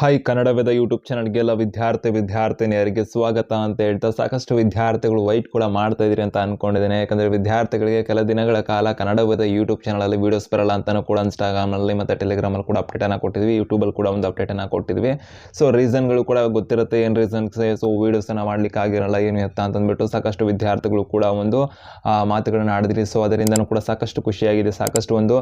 Hi Kannada Veda YouTube ಚಾನಲ್ಗೆಲ್ಲ ವಿದ್ಯಾರ್ಥಿ ವಿದ್ಯಾರ್ಥಿನಿಯರಿಗೆ ಸ್ವಾಗತ ಅಂತ ಹೇಳ್ತಾ ಸಾಕಷ್ಟು ವಿದ್ಯಾರ್ಥಿಗಳು ವೈಟ್ ಕೂಡ ಮಾಡ್ತಾ ಇದ್ದೀರಿ ಅಂತ ಅನ್ಕೊಂಡಿದ್ದೇನೆ. ಯಾಕಂದರೆ ವಿದ್ಯಾರ್ಥಿಗಳಿಗೆ ಕೆಲ ದಿನಗಳ ಕಾಲ ಕನ್ನಡವೇದ ಯೂಟ್ಯೂಬ್ ಚಾನಲಲ್ಲಿ ವೀಡಿಯೋಸ್ ಬರಲ್ಲ ಅಂತಲೂ ಕೂಡ ಇನ್ಸ್ಟಾಗ್ರಾಮಲ್ಲಿ ಮತ್ತು ಟೆಲಿಗ್ರಾಮಲ್ಲಿ ಕೂಡ ಅಪ್ಡೇಟನ್ನು ಕೊಟ್ಟಿದ್ವಿ. ಯೂಟ್ಯೂಬಲ್ಲಿ ಕೂಡ ಒಂದು ಅಪ್ಡೇಟನ್ನು ಕೊಟ್ಟಿದ್ವಿ. ಸೊ ರೀಸನ್ಗಳು ಕೂಡ ಗೊತ್ತಿರುತ್ತೆ. ಏನು ರೀಸನ್ಸ್ ಸೊ ವೀಡಿಯೋಸನ್ನು ಮಾಡ್ಲಿಕ್ಕೆ ಆಗಿರಲ್ಲ, ಏನು ಎತ್ತ ಅಂತಂದ್ಬಿಟ್ಟು ಸಾಕಷ್ಟು ವಿದ್ಯಾರ್ಥಿಗಳು ಕೂಡ ಒಂದು ಮಾತುಗಳನ್ನು ಆಡಿದ್ರಿ. ಸೊ ಅದರಿಂದನೂ ಕೂಡ ಸಾಕಷ್ಟು ಖುಷಿಯಾಗಿದೆ. ಸಾಕಷ್ಟು ಒಂದು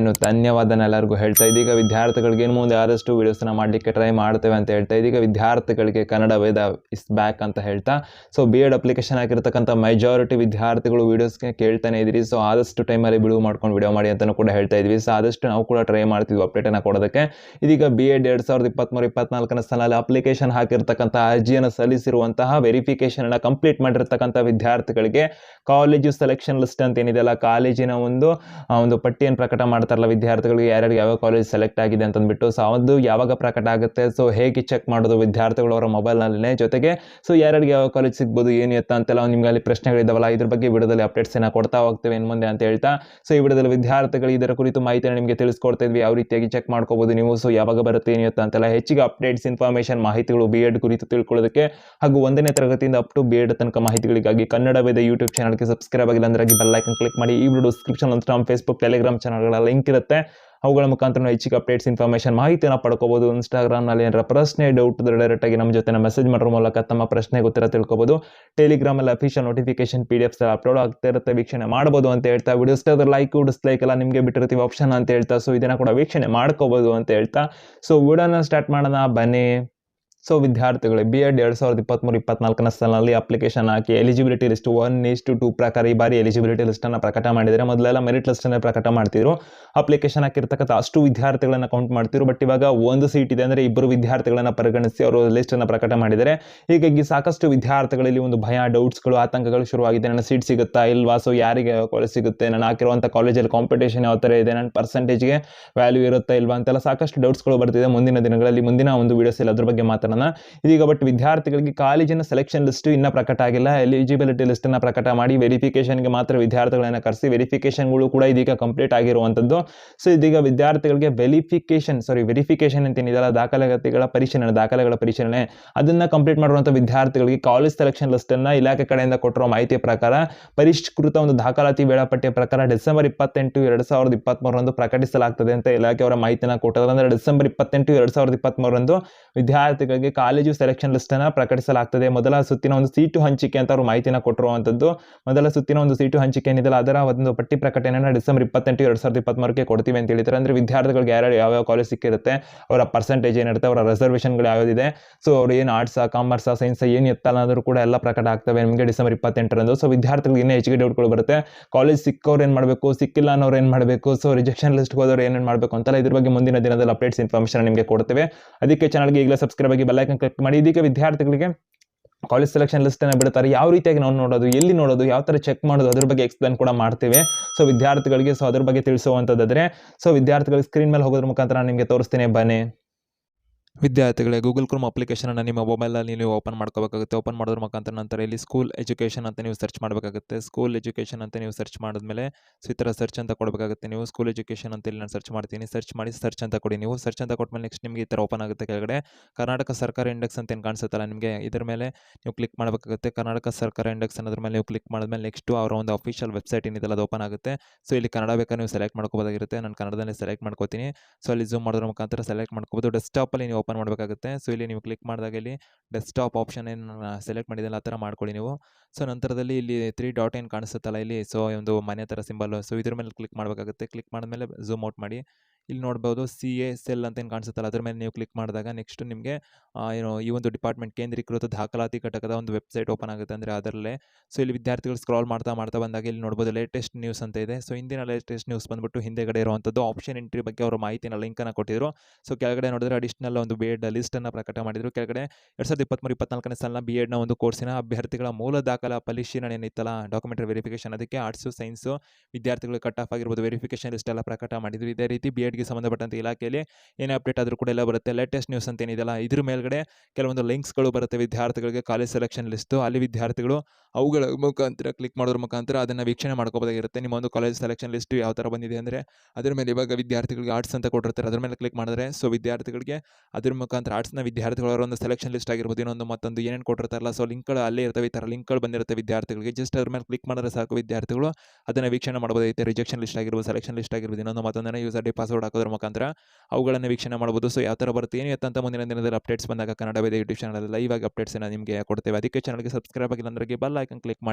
ಏನು ಧನ್ಯವಾದನ ಎಲ್ಲರಿಗೂ ಹೇಳ್ತಾ ಇದ್ದೀಗ ವಿದ್ಯಾರ್ಥಿಗಳಿಗೆ ಏನು ಮುಂದೆ ಆದಷ್ಟು ವೀಡಿಯೋಸನ್ನ ಮಾಡಲಿಕ್ಕೆ ಟ್ರೈ ಮಾಡ್ತೇವೆ ಅಂತ ಹೇಳ್ತಾ ಇದೀಗ ವಿದ್ಯಾರ್ಥಿಗಳಿಗೆ ಕನ್ನಡ ವೇದ ಇಸ್ ಬ್ಯಾಕ್ ಅಂತ ಹೇಳ್ತಾ ಸೊ ಬಿ ಎಡ್ ಅಪ್ಲಿಕೇಶನ್ ಹಾಕಿರ್ತಕ್ಕಂಥ ಮೆಜಾರಿಟಿ ವಿದ್ಯಾರ್ಥಿಗಳು ವೀಡಿಯೋಸ್ಗೆ ಕೇಳ್ತಾನೆ ಇದ್ದೀರಿ ಸೊ ಆದಷ್ಟು ಟೈಮಲ್ಲಿ ಬಿಡುವು ಮಾಡ್ಕೊಂಡು ವಿಡಿಯೋ ಮಾಡಿ ಅಂತಲೂ ಕೂಡ ಹೇಳ್ತಾ ಇದ್ವಿ ಸೊ ಆದಷ್ಟು ನಾವು ಕೂಡ ಟ್ರೈ ಮಾಡ್ತಿದ್ವಿ ಅಪ್ಡೇಟನ್ನು ಕೊಡೋದಕ್ಕೆ. ಇದೀಗ ಬಿ ಎಡ್ ಎರಡು ಸಾವಿರದ ಇಪ್ಪತ್ತ್ಮೂರು ಇಪ್ಪತ್ನಾಲ್ಕನೇ ಸಾಲಲ್ಲಿ ಅಪ್ಲಿಕೇಶನ್ ಹಾಕಿರ್ತಕ್ಕಂಥ ಅರ್ಜಿಯನ್ನು ಸಲ್ಲಿಸಿರುವಂತಹ ವೆರಿಫಿಕೇಶನ್ ಅನ್ನು ಕಂಪ್ಲೀಟ್ ಮಾಡಿರ್ತಕ್ಕಂಥ ವಿದ್ಯಾರ್ಥಿಗಳಿಗೆ ಕಾಲೇಜು ಸೆಲೆಕ್ಷನ್ ಲಿಸ್ಟ್ ಅಂತ ಏನಿದೆಯಲ್ಲ ಕಾಲೇಜಿನ ಒಂದು ಒಂದು ಪಟ್ಟಿಯನ್ನು ಪ್ರಕಟ ಮಾಡ್ತಾರಲ್ಲ ವಿದ್ಯಾರ್ಥಿಗಳಿಗೆ ಯಾರ್ಯಾರಿಗೆ ಯಾವ ಕಾಲೇಜ್ ಸೆಲೆಕ್ಟ್ ಆಗಿದೆ ಅಂತಂದ್ಬಿಟ್ಟು ಸೊ ಅದು ಯಾವಾಗ ಪ್ರಕಟ ಆಗುತ್ತೆ. ಸೊ ಹೇಗೆ ಚೆಕ್ ಮಾಡೋದು ವಿದ್ಯಾರ್ಥಿಗಳು ಅವರ ಮೊಬೈಲ್ನಲ್ಲೇ ಜೊತೆಗೆ ಸೊ ಯಾರ್ಯಾರಿಗೆ ಯಾವ ಕಾಲೇಜ್ ಸಿಗ್ಬೋದು, ಏನು ಎತ್ತ ಅಂತೆಲ್ಲ ನಿಮ್ಗೆ ಅಲ್ಲಿ ಪ್ರಶ್ನೆಗಳಿದ್ದಾವಲ್ಲ, ಇದ್ರ ಬಗ್ಗೆ ವಿಡಿಯೋದಲ್ಲಿ ಅಪ್ಡೇಟ್ಸನ್ನು ಕೊಡ್ತಾ ಹೋಗ್ತೇವೆ ಇನ್ನು ಮುಂದೆ ಅಂತ ಹೇಳ್ತಾ. ಸೊ ಈ ವಿಡಿಯೋದಲ್ಲಿ ವಿದ್ಯಾರ್ಥಿಗಳು ಇದರ ಕುರಿತು ಮಾಹಿತಿಯನ್ನು ನಿಮಗೆ ತಿಳಿಸ್ಕೊಡ್ತಾ ಇದ್ವಿ. ಯಾವ ರೀತಿಯಾಗಿ ಚೆಕ್ ಮಾಡ್ಕೋಬೋದು ನೀವು? ಸೊ ಯಾವಾಗ ಬರುತ್ತೆ, ಏನು ಎತ್ತ ಅಂತೆಲ್ಲ ಹೆಚ್ಚಿಗೆ ಅಪ್ಡೇಟ್ಸ್ ಇನ್ಫಾರ್ಮೇಷನ್ ಮಾಹಿತಿಗಳು ಬಿ ಎಡ್ ಕುರಿತು ತಿಳ್ಕೊಳ್ಳೋದಕ್ಕೆ ಹಾಗೂ ಒಂದನೇ ತರಗತಿಯಿಂದ ಅಪ್ ಟು ಬಿ ಎಡ್ ತನಕ ಮಾಹಿತಿಗಳಿಗಾಗಿ ಕನ್ನಡ ವೇದ ಯೂಟ್ಯೂಬ್ ಚಾನಲ್ಗೆ ಸಬ್ಸ್ಕ್ರೈಬ್ ಆಗಿಲ್ಲ ಅಂದ್ರೆ ಬೆಲ್ಲೈಕನ್ ಕ್ಲಿಕ್ ಮಾಡಿ. ಈ video description Instagram Facebook Telegram ಚಾನಲ್ಗಳ ಲಿಂಕ್ ಇರುತ್ತೆ. ಅವುಗಳ ಮುಖಾಂತರ ಹೆಚ್ಚಿಗೆ ಅಪ್ಡೇಟ್ಸ್ ಇನ್ಫಾರ್ಮೇಷನ್ ಮಾಹಿತಿಯನ್ನು ಪಡ್ಕೋಬಹುದು ಇನ್ಸ್ಟಾಗ್ರಾಮ್ನಲ್ಲಿ ಏನಾರ ಪ್ರಶ್ನೆ ಡೌಟ್ ಡೈರೆಕ್ಟ್ ಆಗಿ ನಮ್ಮ ಜೊತೆ ಮೆಸೇಜ್ ಮಾಡೋರ ಮೂಲಕ ತಮ್ಮ ಪ್ರಶ್ನೆ, ಗೊತ್ತಿರ ತಿಳ್ಕೊಬೋದು. ಟೆಲಿಗ್ರಾಮಲ್ಲಿ official notification P D F upload ಆಗ್ತಾ ಇರುತ್ತೆ. ವೀಕ್ಷಣೆ ಮಾಡ್ಬೋದು ಅಂತ ಹೇಳ್ತಾ ವಿಡಿಯೋಸ್ ಲೈಕ್ ಡಿಸ್ಲೈಕ್ ಎಲ್ಲ ನಿಮಗೆ ಬಿಟ್ಟಿರ್ತೀವಿ ಆಪ್ಷನ್ ಅಂತ ಹೇಳ್ತಾ. ಸೊ ಇದನ್ನ ಕೂಡ ವೀಕ್ಷಣೆ ಮಾಡ್ಕೋಬೋದು ಅಂತ ಹೇಳ್ತಾ. ಸೊ ವಿಡಿಯೋನ ಸ್ಟಾರ್ಟ್ ಮಾಡೋಣ. ಬನ್ನಿ. ಸೊ ವಿದ್ಯಾರ್ಥಿಗಳು ಬಿ ಎಡ್ ಎರಡು ಸಾವಿರದ ಇಪ್ಪತ್ತ್ಮೂರು ಇಪ್ಪತ್ನಾಲ್ಕನೇ ಸಾಲಿನಲ್ಲಿ application hockey eligibility list one is to ಪ್ರಕಾರ ಈ ಬಾರಿ ಎಲಿಜಿಬಿಲಿಟಿ ಲಿಸ್ಟನ್ನು ಪ್ರಕಟ ಮಾಡಿದರೆ ಮೊದಲೆಲ್ಲ ಮೆರಿಟ್ ಲಿಸ್ಟನ್ನು ಪ್ರಕಟ ಮಾಡ್ತಿದ್ರು. ಅಪ್ಲಿಕೇಶನ್ ಹಾಕಿರ್ತಕ್ಕಂಥ ಅಷ್ಟು ವಿದ್ಯಾರ್ಥಿಗಳನ್ನು ಕೌಂಟ್ ಮಾಡ್ತಿದ್ರು. ಬಟ್ ಇವಾಗ ಒಂದು ಸೀಟ್ ಇದೆ ಅಂದರೆ ಇಬ್ಬರು ವಿದ್ಯಾರ್ಥಿಗಳನ್ನು ಪರಿಗಣಿಸಿ ಅವರು ಲಿಸ್ಟನ್ನು ಪ್ರಕಟ ಮಾಡಿದರೆ ಹೀಗಾಗಿ ಸಾಕಷ್ಟು ವಿದ್ಯಾರ್ಥಿಗಳಲ್ಲಿ ಒಂದು ಭಯ ಡೌಟ್ಸ್ಗಳು ಆತಂಕಗಳು ಶುರುವಾಗಿದೆ. ನನ್ನ ಸೀಟ್ ಸಿಗುತ್ತಾ ಇಲ್ವಾ? ಸೊ ಯಾರಿಗೆ ಸಿಗುತ್ತೆ? ನಾನು ಹಾಕಿರುವಂಥ ಕಾಲೇಜಲ್ಲಿ ಕಾಂಪಿಟೇಷನ್ ಯಾವ ಥರ ಇದೆ? ನನ್ನ ಪರ್ಸೆಂಟೇಜ್ಗೆ ವ್ಯಾಲ್ಯೂ ಇರುತ್ತಾ ಇಲ್ವಾ? ಅಂತೆಲ್ಲ ಸಾಕಷ್ಟು ಡೌಟ್ಸ್ಗಳು ಬರ್ತಿದೆ ಮುಂದಿನ ದಿನಗಳಲ್ಲಿ. ಮುಂದಿನ ಒಂದು ವೀಡಿಯೋಸ್ ಅದ್ರ ಬಗ್ಗೆ ಮಾತಾಡೋಣ ಇದೀಗ ಬಟ್ ವಿದ್ಯಾರ್ಥಿಗಳಿಗೆ ಕಾಲೇಜಿನ ಸೆಲೆಕ್ಷನ್ ಲಿಸ್ಟ್ ಇನ್ನೂ ಪ್ರಕಟ ಆಗಿಲ್ಲ. ಎಲಿಜಿಬಿಲಿಟಿ ಲಿಸ್ಟನ್ನು ಪ್ರಕಟ ಮಾಡಿ ವೆರಿಫಿಕೇಷನ್ಗೆ ಮಾತ್ರ ವಿದ್ಯಾರ್ಥಿಗಳನ್ನು ಕರೆಸಿ ವೆರಿಫಿಕೇಷನ್ಗಳು ಕೂಡ ಇದೀಗ ಕಂಪ್ಲೀಟ್ ಆಗಿರುವಂಥದ್ದು ಸೊ ಇದೀಗ ವಿದ್ಯಾರ್ಥಿಗಳಿಗೆ ವೆರಿಫಿಕೇಷನ್ ಸಾರಿ ವೆರಿಫಿಕೇಷನ್ ಅಂತ ಏನಿದೆಯಲ್ಲ, ದಾಖಲಾತಿಗಳ ಪರಿಶೀಲನೆ ದಾಖಲೆಗಳ ಪರಿಶೀಲನೆ, ಅದನ್ನು ಕಂಪ್ಲೀಟ್ ಮಾಡುವಂಥ ವಿದ್ಯಾರ್ಥಿಗಳಿಗೆ ಕಾಲೇಜ್ ಸೆಲೆಕ್ಷನ್ ಲಿಸ್ಟನ್ನು ಇಲಾಖೆ ಕಡೆಯಿಂದ ಕೊಟ್ಟಿರೋ ಮಾಹಿತಿಯ ಪ್ರಕಾರ ಪರಿಷ್ಕೃತ ಒಂದು ದಾಖಲಾತಿ ವೇಳಾಪಟ್ಟಿಯ ಪ್ರಕಾರ ಡಿಸೆಂಬರ್ ಇಪ್ಪತ್ತೆಂಟು ಎರಡು ಸಾವಿರದ ಇಪ್ಪತ್ತ್ಮೂರರಂದು ಪ್ರಕಟಿಸಲಾಗ್ತದೆ ಅಂತ ಇಲಾಖೆಯವರ ಮಾಹಿತಿಯನ್ನು ಕೊಟ್ಟರು ಅಂದರೆ ಡಿಸೆಂಬರ್ ಇಪ್ಪತ್ತೆಂಟು ಎರಡು ಸಾವಿರದ ಇಪ್ಪತ್ತ್ಮೂರರಂದು ವಿದ್ಯಾರ್ಥಿಗಳಿಗೆ ಕಾಲೇಜು ಸೆಲೆಕ್ಷನ್ ಲಿಸ್ಟನ್ನು ಪ್ರಕಟಿಸಲಾಗ್ತದೆ. ಮೊದಲ ಸುತ್ತಿನ ಒಂದು ಸೀಟು ಹಂಚಿಕೆ ಅಂತ ಅವರು ಮಾಹಿತಿನ ಕೊಟ್ಟಿರುವಂಥದ್ದು ಮೊದಲ ಸುತ್ತಿನ ಒಂದು ಸೀಟು ಹಂಚಿಕೆ ಏನಿದೆಯಲ್ಲ, ಅದರ ಒಂದು ಪಟ್ಟಿ ಪ್ರಕಟಣೆಯನ್ನು ಡಿಸೆಂಬರ್ ಇಪ್ಪತ್ತೆಂಟು ಎರಡು ಸಾವಿರದ ಇಪ್ಪತ್ತ್ಮೂರಕ್ಕೆ ಕೊಡ್ತೀವಿ ಅಂತ ಹೇಳಿದ್ದಾರೆ. ಅಂದರೆ ವಿದ್ಯಾರ್ಥಿಗಳಿಗೆ ಯಾರ್ಯಾರು ಯಾವ್ಯಾವ ಕಾಲೇಜ್ ಸಿಕ್ಕಿರುತ್ತೆ, ಅವರ ಪರ್ಸೆಂಟೇಜ್ ಏನಿರುತ್ತೆ, ಅವರ ರಿಸರ್ವೇಷನ್ಗಳು ಯಾವ್ದಿದೆ ಸೊ ಅವ್ರು ಏನು ಆರ್ಟ್ಸಾ ಕಾಮರ್ಸಾ ಸೈನ್ಸ್ ಏನು ಎತ್ತಲ್ಲ ಅಂದರೂ ಕೂಡ ಎಲ್ಲ ಪ್ರಕಟ ಆಗ್ತವೆ ನಿಮಗೆ ಡಿಸೆಂಬರ್ ಇಪ್ಪತ್ತೆಂಟರಂದು. ಸೊ ವಿದ್ಯಾರ್ಥಿಗಳಿಗೆ ಇನ್ನೂ ಹೆಚ್ಚಿಗೆ ಡೌಟ್ಗಳು ಬರುತ್ತೆ. ಕಾಲೇಜ್ ಸಿಕ್ಕವ್ರು ಏನು ಮಾಡಬೇಕು, ಸಿಕ್ಕಿಲ್ಲ ಅನ್ನೋರು ಏನು ಮಾಡಬೇಕು? ಸೊ ರಿಜೆಕ್ಷನ್ ಲಿಸ್ಟ್ಗೆ ಹೋದವರು ಏನೇನು ಮಾಡಬೇಕು ಅಂತೆಲ್ಲ ಇದ್ರ ಬಗ್ಗೆ ಮುಂದಿನ ದಿನದಲ್ಲಿ ಅಪ್ಡೇಟ್ಸ್ ಇನ್ಫಾರ್ಮೇಷನ್ ನಿಮಗೆ ಕೊಡ್ತೇವೆ. ಅದಕ್ಕೆ ಚಾನಲ್ಗೆ ಈಗಲೇ ಸಬ್ಸ್ಕ್ರೈಬ್ ಆಗಿ ಬೆಲ್ಲೈಕನ್ ಕ್ಲಿಕ್ ಮಾಡಿ. ಇದಕ್ಕೆ ವಿದ್ಯಾರ್ಥಿಗಳಿಗೆ ಕಾಲೇಜ್ ಸೆಲೆಕ್ಷನ್ ಲಿಸ್ಟನ್ನು ಬಿಡ್ತಾರೆ. ಯಾವ ರೀತಿಯಾಗಿ ನಾವು ನೋಡೋದು, ಎಲ್ಲಿ ನೋಡೋದು, ಯಾವ ಥರ ಚೆಕ್ ಮಾಡೋದು, ಅದ್ರ ಬಗ್ಗೆ ಎಕ್ಸ್ಪ್ಲೇನ್ ಕೂಡ ಮಾಡ್ತೇವೆ. ಸೊ ವಿದ್ಯಾರ್ಥಿಗಳಿಗೆ ಸೊ ಅದ್ರ ಬಗ್ಗೆ ತಿಳಿಸುವಂಥದ್ದಾದರೆ ಸೊ ವಿದ್ಯಾರ್ಥಿಗಳಿಗೆ ಸ್ಕ್ರೀನ್ ಮೇಲೆ ಹೋಗೋದ್ರ ಮುಖಾಂತರ ನಿಮಗೆ ತೋರಿಸ್ತೀನಿ. ಬನ್ನಿ. ವಿದ್ಯಾರ್ಥಿಗಳೇ ಗೂಗಲ್ ಕ್ರೋಮ್ ಅಪ್ಲಿಕೇಶನನ್ನು ನಿಮ್ಮ ಮೊಬೈಲಲ್ಲಿ ನೀವು ಓಪನ್ ಮಾಡ್ಕೋಬೇಕಾಗುತ್ತೆ. ಓಪನ್ ಮಾಡೋದ್ರ ಮುಖಾಂತರ ನಂತರ ಇಲ್ಲಿ ಸ್ಕೂಲ್ ಎಜುಕೇಷನ್ ಅಂತ ನೀವು ಸರ್ಚ್ ಮಾಡಬೇಕಾಗುತ್ತೆ. ಸ್ಕೂಲ್ ಎಜುಕೇಷನ್ ಅಂತ ನೀವು ಸರ್ಚ್ ಮಾಡಿದ್ಮೇಲೆ ಸೊ, ಈ ಥರ ಸರ್ಚ್ ಅಂತ ಕೊಡಬೇಕಾಗುತ್ತೆ. ನೀವು ಸ್ಕೂಲ್ ಎಜುಕೇಷನ್ ಅಂತ ಇಲ್ಲಿ ನಾನು ಸರ್ಚ್ ಮಾಡ್ತೀನಿ. ಸರ್ಚ್ ಮಾಡಿ, ಸರ್ಚ್ ಅಂತ ಕೊಡಿ ನೀವು. ಸರ್ಚ್ ಅಂತ ಕೊಟ್ಮೇಲೆ ನೆಕ್ಸ್ಟ್ ನಿಮಗೆ ಈ ಥರ ಓಪನ್ ಆಗುತ್ತೆ ಕೆಳಗಡೆ. ಕರ್ನಾಟಕ ಸರ್ಕಾರ ಇಂಡೆಕ್ಸ್ ಅಂತ ಏನು ಕಾಣಿಸುತ್ತಲ್ಲ ನಿಮಗೆ? ಇದರ ಮೇಲೆ ನೀವು ಕ್ಲಿಕ್ ಮಾಡಬೇಕಾಗುತ್ತೆ. ಕರ್ನಾಟಕ ಸರ್ಕಾರ ಇಂಡೆಕ್ಸ್ ಅನ್ನೋದ್ರ ಮೇಲೆ ನೀವು ಕ್ಲಿಕ್ ಮಾಡಿದ್ಮೇಲೆ ನೆಕ್ಸ್ಟು ಅವರ ಒಂದು ಅಫಿಷಿಯಲ್ ವೆಬ್ಸೈಟ್ ಏನಿದೆಲ್ಲ ಅದು ಓಪನ್ ಆಗುತ್ತೆ. ಸೊ, ಇಲ್ಲಿ ಕನ್ನಡ ಬೇಕಾದ್ರೆ ನೀವು ಸೆಲೆಕ್ಟ್ ಮಾಡ್ಕೋಬೋದಾಗಿರುತ್ತೆ. ನಾನು ಕನ್ನಡದಲ್ಲಿ ಸೆಲೆಕ್ಟ್ ಮಾಡ್ಕೋತೀನಿ. ಸೊ, ಅಲ್ಲಿ ಝೂಮ್ ಮಾಡೋದ್ರ ಮುಖಾಂತರ ಸೆಲೆಕ್ಟ್ ಮಾಡ್ಕೋಬೋದು. ಡೆಸ್ಕ್ಟಾಪಲ್ಲಿ ನೀವು ಓಪನ್ ಮಾಡಬೇಕಾಗುತ್ತೆ. ಸೊ, ಇಲ್ಲಿ ನೀವು ಕ್ಲಿಕ್ ಮಾಡಿದಾಗ ಇಲ್ಲಿ ಡೆಸ್ಕ್ಟಾಪ್ ಆಪ್ಷನ್ ಏನು ಸೆಲೆಕ್ಟ್ ಮಾಡಿದ್ದಲ್ಲ ಆ ಥರ ಮಾಡ್ಕೊಳ್ಳಿ ನೀವು. ಸೊ, ನಂತರದಲ್ಲಿ ಇಲ್ಲಿ ತ್ರೀ ಡಾಟ್ ಏನು ಕಾಣಿಸುತ್ತಲ್ಲ ಇಲ್ಲಿ, ಸೊ, ಒಂದು ಮನೆ ಥರ ಸಿಂಬಲ್. ಸೊ, ಇದ್ರ ಮೇಲೆ ಕ್ಲಿಕ್ ಮಾಡಬೇಕಾಗುತ್ತೆ. ಕ್ಲಿಕ್ ಮಾಡಿದ್ಮೇಲೆ ಝೂಮ್ ಔಟ್ ಮಾಡಿ. ಇಲ್ಲಿ ನೋಡ್ಬೋದು ಸಿ ಎ ಸೆಲ್ ಅಂತ ಏನು ಕಾಣಿಸುತ್ತಲ್ಲ, ಅದ್ರ ಮೇಲೆ ನೀವು ಕ್ಲಿಕ್ ಮಾಡಿದಾಗ ನೆಕ್ಸ್ಟ್ ನಿಮಗೆ ಏನು ಈ ಒಂದು ಡಿಪಾರ್ಟ್ಮೆಂಟ್ ಕೇಂದ್ರೀಕೃತ ದಾಖಲಾತಿ ಘಟಕದ ಒಂದು ವೆಬ್ಸೈಟ್ ಓಪನ್ ಆಗುತ್ತೆ ಅಂದರೆ ಅದರಲ್ಲೇ. ಸೊ ಇಲ್ಲಿ ವಿದ್ಯಾರ್ಥಿಗಳು ಸ್ಕ್ರಾಲ್ ಮಾಡ್ತಾ ಮಾಡ್ತಾ ಬಂದಾಗ ಇಲ್ಲಿ ನೋಡ್ಬೋದು ಲೇಟೆಸ್ಟ್ ನ್ಯೂಸ್ ಅಂತ ಇದೆ. ಸೊ ಇಂದಿನ ಲೇಟೆಸ್ಟ್ ನ್ಯೂಸ್ ಬಂದ್ಬಿಟ್ಟು ಹಿಂದೆಗಡೆ ಇರುವಂಥದ್ದು ಆಪ್ಷನ್ ಎಂಟ್ರಿ ಬಗ್ಗೆ ಅವರು ಮಾಹಿತಿನ ಲಿಂಕನ್ನು ಕೊಟ್ಟಿದ್ರು. ಸೊ ಕೆಳಗಡೆ ನೋಡಿದ್ರೆ ಅಡಿಷನಲ್ ಒಂದು ಬಿ ಎಡ್ ಲಿಸ್ಟನ್ನು ಪ್ರಕಟ ಮಾಡಿದ್ರು. ಕೆಳಗಡೆ ಎರಡು ಸಾವಿರದ ಇಪ್ಪತ್ತ್ಮೂರು ಇಪ್ಪತ್ನಾಲ್ಕನೇ ಸಾಲಿನ ಬಿ ಎಡ್ನ ಒಂದು ಕೋರ್ಸಿನ ಅಭ್ಯರ್ಥಿಗಳ ಮೂಲ ದಾಖಲಾ ಪರಿಶೀಲನೆ ಏನಿತ್ತಲ್ಲ ಡಾಕ್ಯುಮೆಂಟ್ರಿ ವೆರಿಫಿಕೇಶನ್ ಅದಕ್ಕೆ ಆರ್ಟ್ಸು ಸೈನ್ಸು ವಿದ್ಯಾರ್ಥಿಗಳು ಕಟ್ ಆಫ್ ಆಗಿರ್ಬೋದು ವೆರಿಫಿಕೇಷನ್ ಲಿಸ್ಟ್ ಎಲ್ಲ ಪ್ರಕಟ ಮಾಡಿದ್ರು. ಇದೇ ರೀತಿ ಬಿ ಸೈಟ್ಗೆ ಸಂಬಂಧಪಟ್ಟಂತೆ ಇಲಾಖೆಯಲ್ಲಿ ಏನೇ ಅಪ್ಡೇಟ್ ಆದರೂ ಕೂಡ ಎಲ್ಲ ಬರುತ್ತೆ. ಲೇಟೆಸ್ಟ್ ನ್ಯೂಸ್ ಅಂತ ಏನಿದೆಯಲ್ಲ, ಇದ್ರ ಮೇಲ್ಗಡೆ ಕೆಲವೊಂದು ಲಿಂಕ್ಸ್ಗಳು ಬರುತ್ತೆ ವಿದ್ಯಾರ್ಥಿಗಳಿಗೆ ಕಾಲೇಜ್ ಸೆಲೆಕ್ಷನ್ ಲಿಸ್ಟು ಅಲ್ಲಿ ವಿದ್ಯಾರ್ಥಿಗಳು ಅವುಗಳ ಮುಖಾಂತರ ಕ್ಲಿಕ್ ಮಾಡೋದ್ರ ಮುಖಾಂತರ ಅದನ್ನು ವೀಕ್ಷಣೆ ಮಾಡ್ಕೋಬೋದಾಗಿರುತ್ತೆ. ನಿಮ್ಮ ಒಂದು ಕಾಲೇಜ್ ಸೆಲೆಕ್ಷನ್ ಲಿಸ್ಟು ಯಾವ ಥರ ಬಂದಿದೆ ಅಂದರೆ, ಅದ್ರ ಮೇಲೆ ಇವಾಗ ವಿದ್ಯಾರ್ಥಿಗಳಿಗೆ ಆರ್ಟ್ಸ್ ಅಂತ ಕೊಟ್ಟಿರ್ತಾರೆ, ಅದ್ರ ಮೇಲೆ ಕ್ಲಿಕ್ ಮಾಡಿದ್ರೆ ಸೊ ವಿದ್ಯಾರ್ಥಿಗಳಿಗೆ ಅದ್ರ ಮುಖಾಂತರ ಆರ್ಟ್ಸ್ನ ವಿದ್ಯಾರ್ಥಿಗಳ ಒಂದು ಸೆಲೆಕ್ಷನ್ ಲಿಸ್ಟ್ ಆಗಿರ್ಬೋದು, ಇನ್ನೊಂದು ಮತ್ತೊಂದು ಏನೇನು ಕೊಟ್ಟಿರ್ತಾರಲ್ಲ ಸೊ ಲಿಂಕ್ಗಳು ಅಲ್ಲೇ ಇರ್ತವೆ, ಈ ಥರ ಲಿಂಕ್ಗಳು ಬಂದಿರುತ್ತೆ ವಿದ್ಯಾರ್ಥಿಗಳಿಗೆ. ಜಸ್ಟ್ ಅದ್ರ ಮೇಲೆ ಕ್ಲಿಕ್ ಮಾಡಿದ್ರೆ ಸಾಕು ವಿದ್ಯಾರ್ಥಿಗಳು, ಅದನ್ನು ವೀಕ್ಷಣೆ ಮಾಡ್ಬೋದೈತೆ ರಿಜೆಕ್ಷನ್ ಲಿಸ್ಟ್ ಆಗಿರ್ಬೋದು ಸೆಲೆಕ್ಷನ್ ಲಿಸ್ಟ್ ಆಗಿರ್ಬೋದು, ಇನ್ನೊಂದು ಮತ್ತೊಂದನ್ನು ಯೂಸರ್ ಡಿ ಪಾಸ್ವರ್ಡ್ ಹಾಕೋದ್ರ ಮುಖಾಂತರ ಅವುಗಳನ್ನು ವೀಕ್ಷಣೆ ಮಾಡ್ಬೋದು. ಸೊ ಯಾವ ಥರ ಬರುತ್ತೆ, ಏನು ಅಂತ ಮುಂದಿನ ದಿನದಲ್ಲಿ ಅಪ್ಡೇಟ್ಸ್ ಬಂದಾಗ Kannada Veda YouTube channel live ಆಗಿ ಅಪ್ಡೇಟ್ಸನ್ನು ನಿಮಗೆ ಕೊಡ್ತೇವೆ. ಅದಕ್ಕೆ ಚಾನಲ್ಗೆ ಸಬ್ಸ್ಕ್ರೈಬ್ ಆಗಿಲ್ಲ ಅಂದ್ರೆ ಬೆಲ್ ಐಕನ್ ಕ್ಲಿಕ್ ಮಾಡಿ.